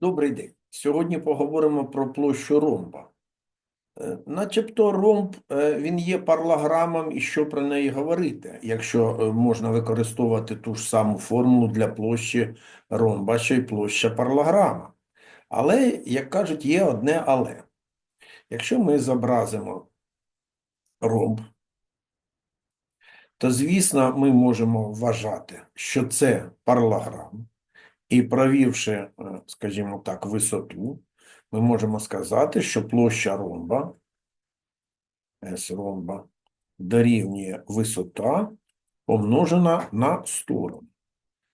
Добрий день. Сьогодні поговоримо про площу ромба. Е, Начебто ромб, е, він є паралограмом, і що про неї говорити, якщо е, можна використовувати ту ж саму формулу для площі ромба, що й площа паралограма. Але, як кажуть, є одне але. Якщо ми зобразимо ромб, то, звісно, ми можемо вважати, що це паралограм. І провівши, е, скажімо так, висоту, ми можемо сказати, що площа ромба, S ромба, дорівнює висота помножена на сторону.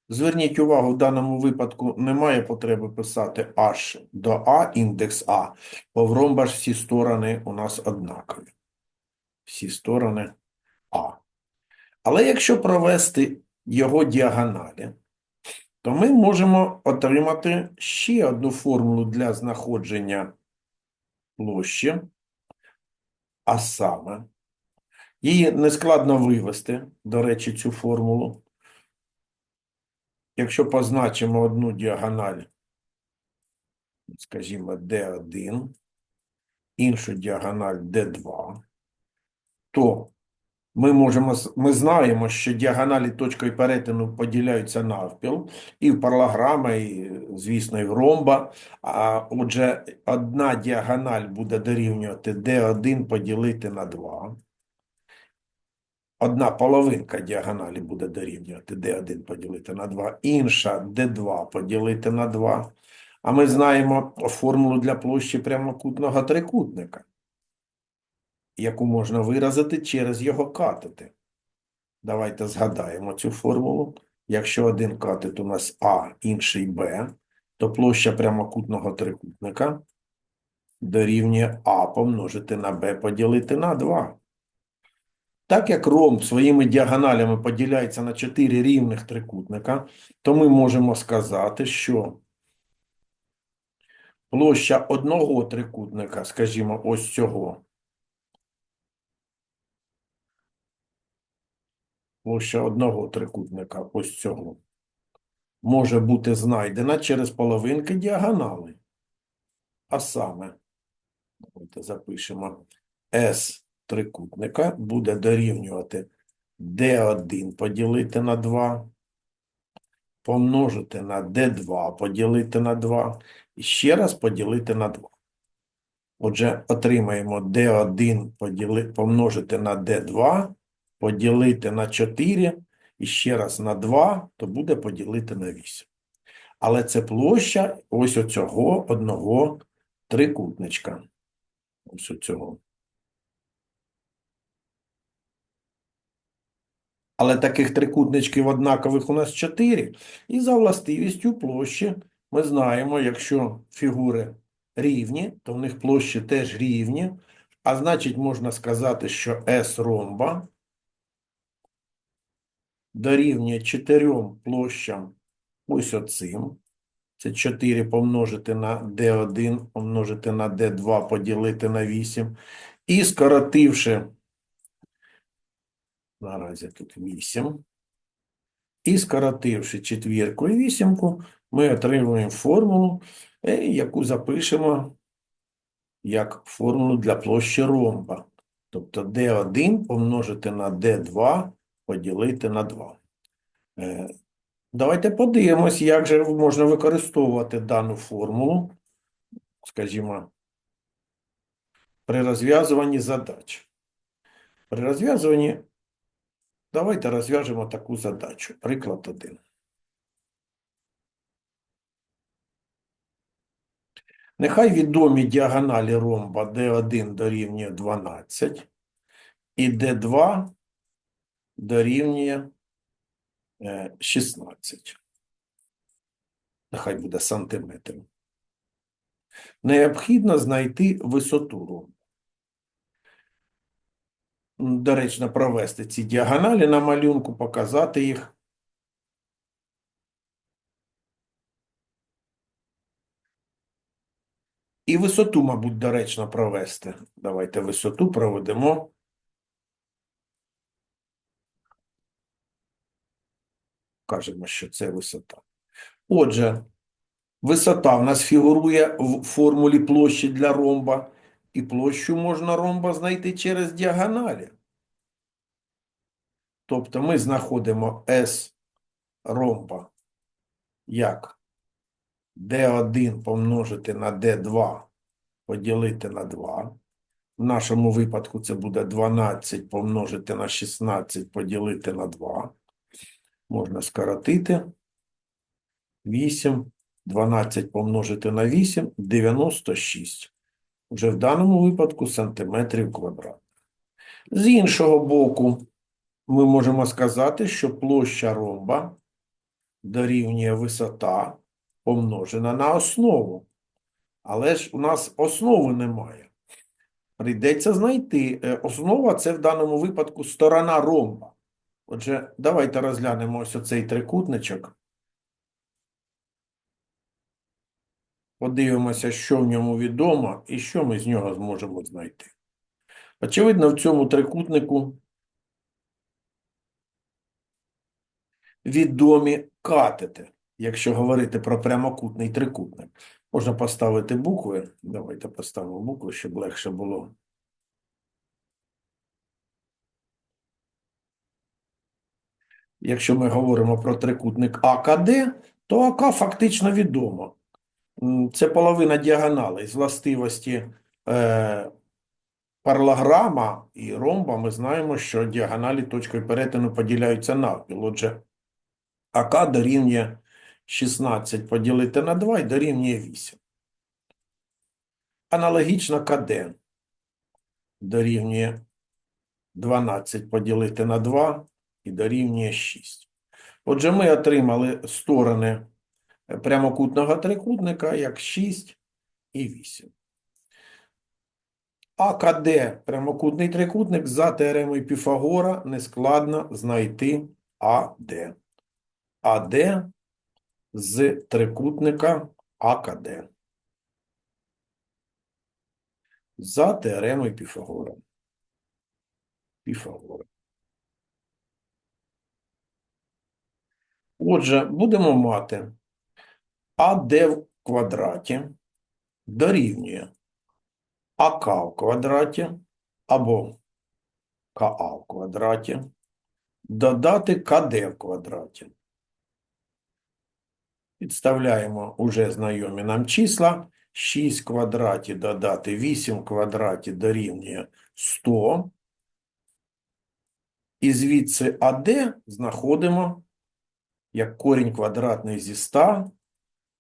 Зверніть увагу, в даному випадку немає потреби писати H до А, індекс А, бо в ромба ж всі сторони у нас однакові. Всі сторони А. Але якщо провести його діагоналі, то ми можемо отримати ще одну формулу для знаходження площі, а саме, її нескладно вивести, до речі, цю формулу. Якщо позначимо одну діагональ, скажімо, D1, іншу діагональ D2, то ми можемо, ми знаємо, що діагоналі точкою перетину поділяються навпіл, і в паралограма, і, звісно, і в ромба. А отже, одна діагональ буде дорівнювати D1 поділити на 2. Одна половинка діагоналі буде дорівнювати D1 поділити на 2, інша D2 поділити на 2. А ми знаємо формулу для площі прямокутного трикутника яку можна виразити через його катети. Давайте згадаємо цю формулу. Якщо один катет у нас А, інший Б, то площа прямокутного трикутника дорівнює А помножити на Б поділити на 2. Так як ромб своїми діагоналями поділяється на 4 рівних трикутника, то ми можемо сказати, що площа одного трикутника, скажімо, ось цього, площа одного трикутника, ось цього, може бути знайдена через половинки діагонали. А саме, давайте запишемо, S трикутника буде дорівнювати D1 поділити на 2, помножити на D2 поділити на 2, і ще раз поділити на 2. Отже, отримаємо D1 поділи, помножити на D2, поділити на 4 і ще раз на 2, то буде поділити на 8. Але це площа ось оцього одного трикутничка. Ось оцього. Але таких трикутничків однакових у нас 4. І за властивістю площі ми знаємо, якщо фігури рівні, то в них площі теж рівні. А значить, можна сказати, що S ромба дорівнює чотирьом площам ось оцим. Це 4 помножити на D1, помножити на D2, поділити на 8. І скоротивши, наразі тут 8. І скоротивши четвірку і вісімку, ми отримуємо формулу, е, яку запишемо як формулу для площі ромба. Тобто D1 помножити на D2 поділити на 2. Е, Давайте подивимось, як же можна використовувати дану формулу, скажімо, при розв'язуванні задач. При розв'язуванні давайте розв'яжемо таку задачу. Приклад 1. Нехай відомі діагоналі ромба D1 дорівнює 12 і D2 дорівнює е, 16. Нехай буде сантиметрів. Необхідно знайти висоту ромба. Доречно провести ці діагоналі на малюнку, показати їх. І висоту, мабуть, доречно провести. Давайте висоту проведемо. Кажемо, що це висота. Отже, Висота в нас фігурує в формулі площі для ромба, і площу можна ромба знайти через діагоналі. Тобто ми знаходимо S ромба як D1 помножити на D2 поділити на 2. В нашому випадку це буде 12 помножити на 16 поділити на 2. Можна скоротити. 8, 12 помножити на 8, 96. Вже в даному випадку сантиметрів квадратних. З іншого боку, ми можемо сказати, що площа ромба дорівнює висота помножена на основу. Але ж у нас основи немає. Прийдеться знайти. Е, Основа – це в даному випадку сторона ромба. Отже, давайте розглянемо ось оцей трикутничок. Подивимося, що в ньому відомо і що ми з нього зможемо знайти. Очевидно, в цьому трикутнику відомі катети, якщо говорити про прямокутний трикутник. Можна поставити букви. Давайте поставимо букви, щоб легше було. Якщо ми говоримо про трикутник АКД, то АК фактично відомо. Це половина діагоналей з властивості е, паралограма і ромба. Ми знаємо, що діагоналі точкою перетину поділяються навпіл. Отже, АК дорівнює 16 поділити на 2 і дорівнює 8. Аналогічно КД дорівнює 12 поділити на 2 і дорівнює 6. Отже, ми отримали сторони прямокутного трикутника як 6 і 8. АКД прямокутний трикутник за теоремою Піфагора нескладно знайти АД. АД з трикутника АКД. За теоремою Піфагора. Піфагора. Отже, будемо мати АД в квадраті дорівнює АК в квадраті або КА в квадраті додати КД в квадраті. Підставляємо уже знайомі нам числа. 6 в квадраті додати 8 в квадраті дорівнює 100. І звідси АД знаходимо як корінь квадратний зі 100,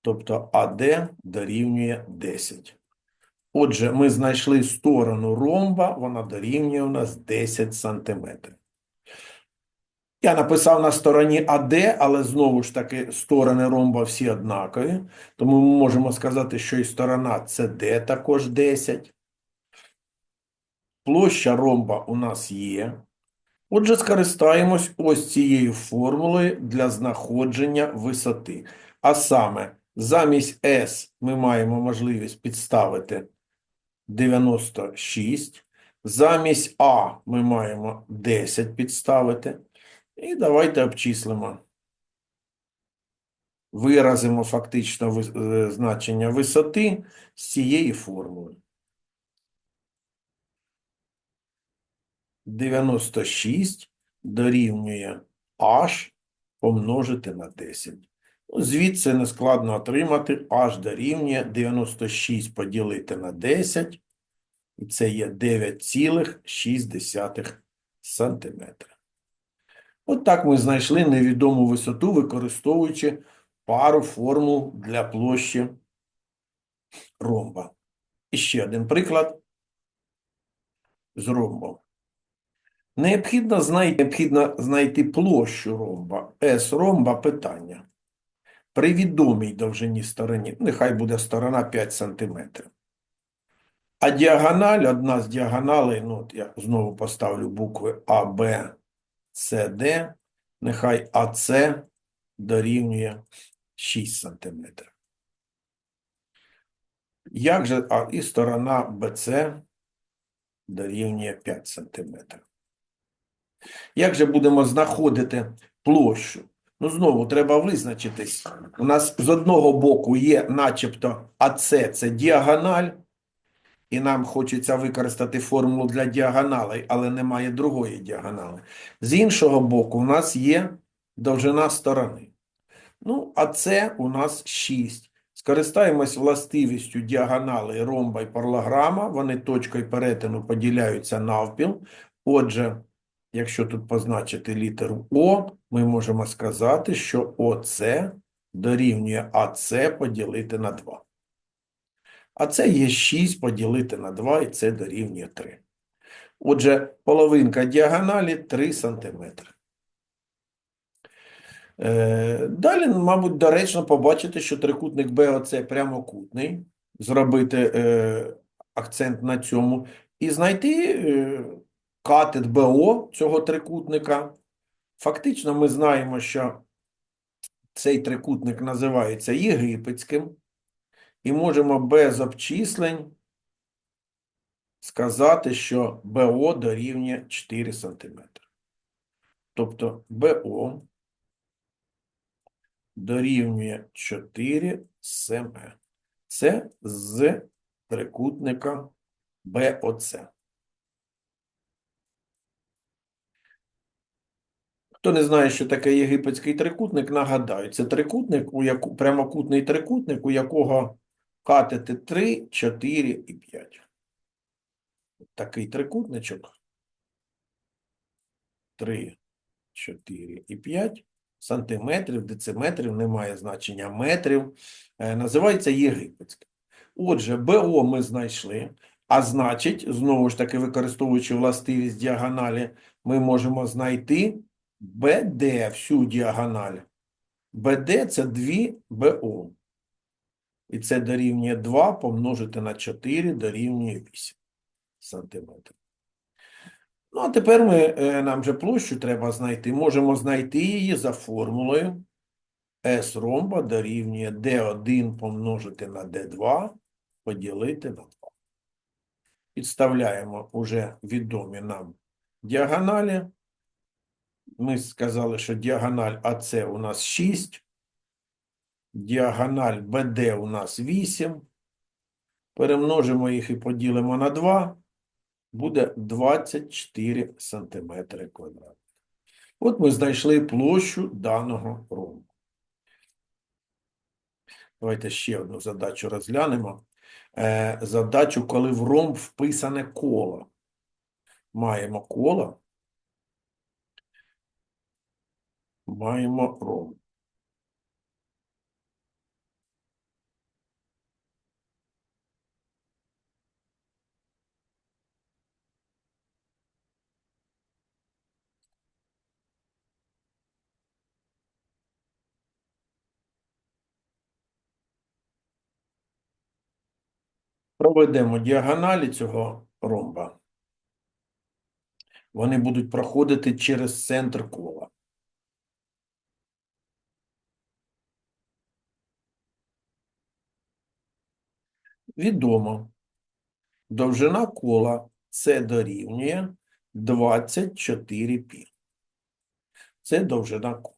тобто АД дорівнює 10. Отже, ми знайшли сторону ромба, вона дорівнює у нас 10 сантиметрів. Я написав на стороні АД, але знову ж таки сторони ромба всі однакові, тому ми можемо сказати, що і сторона СД також 10. Площа ромба у нас є. Отже, скористаємось ось цією формулою для знаходження висоти. А саме, замість S ми маємо можливість підставити 96, замість А ми маємо 10 підставити. І давайте обчислимо. Виразимо фактично е, значення висоти з цієї формули. 96 дорівнює h помножити на 10. Ну, Звідси нескладно отримати h дорівнює 96 поділити на 10. І це є 9,6 сантиметра. От так ми знайшли невідому висоту, використовуючи пару формул для площі ромба. І ще один приклад з ромбом. Необхідно знайти, необхідно знайти площу ромба. S ромба питання. При відомій довжині стороні, нехай буде сторона 5 см. А діагональ, одна з діагоналей, ну от я знову поставлю букви А, Б, С, Д, нехай АС дорівнює 6 см. Як же, а і сторона БЦ дорівнює 5 см. Як же будемо знаходити площу? Ну, знову треба визначитись. У нас з одного боку є начебто АС – це діагональ, і нам хочеться використати формулу для діагоналей, але немає другої діагонали. З іншого боку, у нас є довжина сторони. Ну, а це у нас 6. Скористаємось властивістю діагонали ромба і паралограма. Вони точкою перетину поділяються навпіл. Отже, якщо тут позначити літеру О, ми можемо сказати, що ОС дорівнює АС поділити на 2. А це є 6 поділити на 2, і це дорівнює 3. Отже, половинка діагоналі 3 см. Е, Далі, мабуть, доречно побачити, що трикутник БОЦ прямокутний, зробити е, акцент на цьому, і знайти е, катет БО цього трикутника. Фактично, ми знаємо, що цей трикутник називається єгипетським, і можемо без обчислень сказати, що БО дорівнює 4 см. Тобто БО дорівнює 4 см. Це з трикутника БОЦ. Хто не знає, що таке єгипетський трикутник, нагадаю, це трикутник, у яку, прямокутний трикутник, у якого катети 3, 4 і 5. Такий трикутничок. 3, 4 і 5 сантиметрів, дециметрів, немає значення метрів. Е, Називається єгипетський. Отже, БО ми знайшли, а значить, знову ж таки, використовуючи властивість діагоналі, ми можемо знайти БД, всю діагональ. БД – це 2 БО. І це дорівнює 2 помножити на 4 дорівнює 8 сантиметрів. Ну, а тепер ми, е, нам же площу треба знайти. Можемо знайти її за формулою S ромба дорівнює D1 помножити на D2 поділити на 2. Підставляємо уже відомі нам діагоналі. Ми сказали, що діагональ АС у нас 6, діагональ БД у нас 8. Перемножимо їх і поділимо на 2. Буде 24 сантиметри квадратних. От ми знайшли площу даного ромбу. Давайте ще одну задачу розглянемо. Е, задачу, коли в ромб вписане коло. Маємо коло. Маємо ромб. Проведемо діагоналі цього ромба. Вони будуть проходити через центр кола. Відомо, довжина кола це дорівнює 24 пі. Це довжина кола.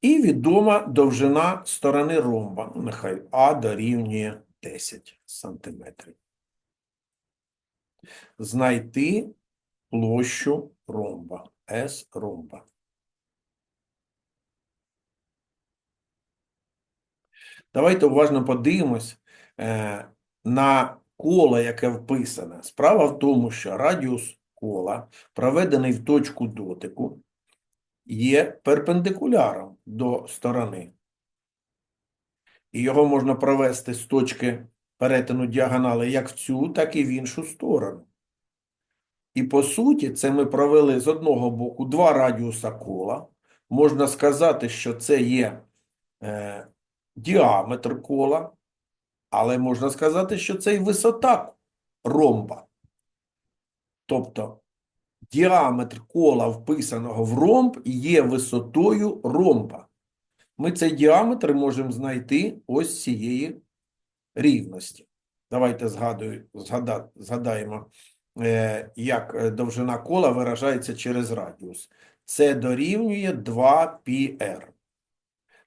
І відома довжина сторони ромба. Нехай А дорівнює 10 сантиметрів. Знайти площу ромба, С ромба. Давайте уважно подивимось е, на коло, яке вписане. Справа в тому, що радіус кола, проведений в точку дотику, є перпендикуляром до сторони. І його можна провести з точки перетину діагонали як в цю, так і в іншу сторону. І по суті, це ми провели з одного боку два радіуса кола. Можна сказати, що це є е, діаметр кола, але можна сказати, що це і висота ромба. Тобто діаметр кола, вписаного в ромб, є висотою ромба. Ми цей діаметр можемо знайти ось цієї рівності. Давайте згадую, згада, згадаємо, е, як е, довжина кола виражається через радіус. Це дорівнює 2πr.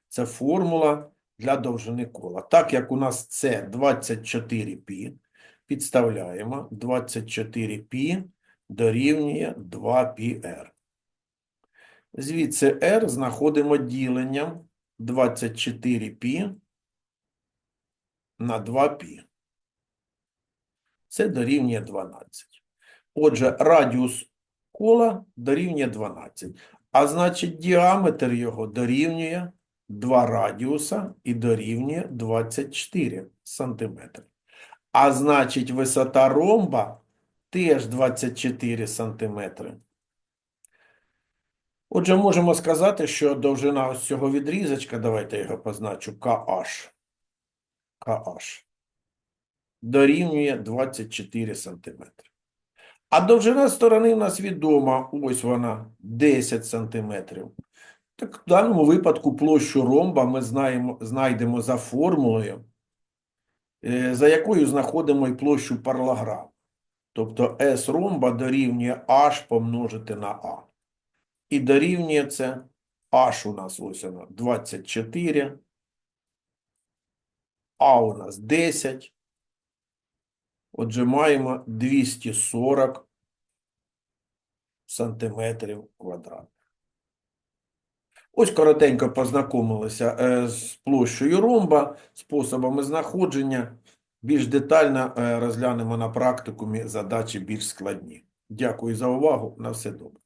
Це формула для довжини кола. Так як у нас це 24π, підставляємо 24π дорівнює 2πr. Звідси r знаходимо діленням 24π на 2π. Це дорівнює 12. Отже, радіус кола дорівнює 12. А значить, діаметр його дорівнює 2 радіуса і дорівнює 24 сантиметри. А значить, висота ромба теж 24 сантиметри. Отже, можемо сказати, що довжина ось цього відрізочка, давайте я його позначу, KH, KH, дорівнює 24 сантиметри. А довжина сторони в нас відома, ось вона, 10 сантиметрів. Так в даному випадку площу ромба ми знаємо, знайдемо за формулою, е, за якою знаходимо і площу паралограм. Тобто S ромба дорівнює H помножити на A. І дорівнює це H у нас ось воно 24, А у нас 10. Отже, маємо 240 сантиметрів квадратних. Ось коротенько познайомилися е, з площею ромба, способами знаходження. Більш детально е, розглянемо на практикумі задачі більш складні. Дякую за увагу. На все добре.